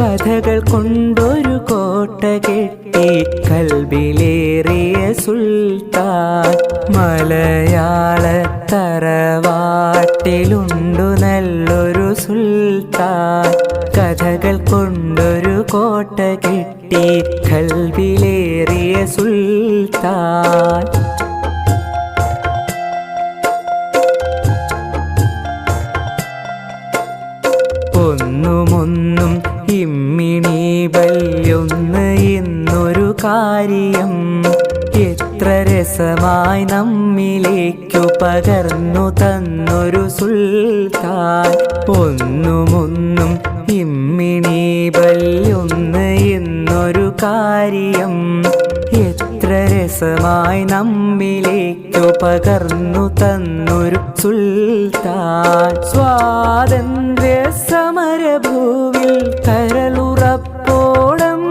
കഥകൾ കൊണ്ടൊരു കോട്ട കെട്ടി കൽബിലേറിയ സുൽത്താൻ. മലയാള തറവാട്ടിലുണ്ടു നല്ലൊരു സുൽത്താൻ. കഥകൾ കൊണ്ടൊരു കോട്ട കെട്ടി കൽബിലേറിയ സുൽത്താൻ. ഒന്നുമൊന്നും ഇമ്മിണി ബല്യൊന്ന് എന്നൊരു കാര്യം. എത്ര രസമായി നമ്മിലേക്കു പകർന്നു തന്നൊരു സുൽത്താൻ. ഒന്നുമൊന്നും ഇമ്മിണി ബല്യൊന്ന് എന്നൊരു കാര്യം. എത്ര രസമായി നമ്മിലേക്കു പകർന്നു തന്നൊരു സുൽത്താൻ. സ്വാതന്ത്ര്യ സമരഭൂവിൽ കരളുറപ്പോടം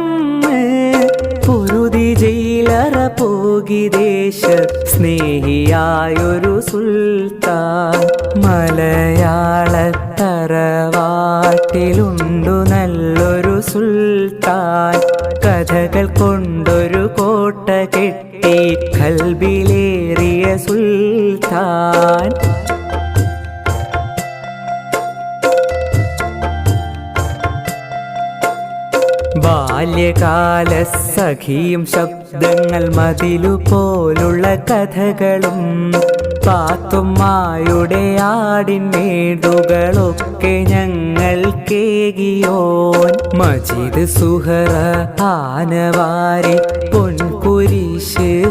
പൊരുതി ജയിലറ പോകി ദേശ സ്നേഹിയായൊരു സുൽത്താൻ. മലയാളത്തറവാട്ടിലുണ്ടു കഥകൾ കൊണ്ടൊരു കോട്ട കെട്ടി കൽബിലേറിയ സുൽത്താൻ. ബാല്യകാല സഖിയും ശബ്ദങ്ങൾ മതിലു പോലുള്ള കഥകളും പാത്തുമ്മായുടെ ആടിൻമേടുകളൊക്കെ ഞങ്ങൾ കേകിയോൻ. മജീദ് സുഹറ ആനവാരി പൊൻകുരിശ്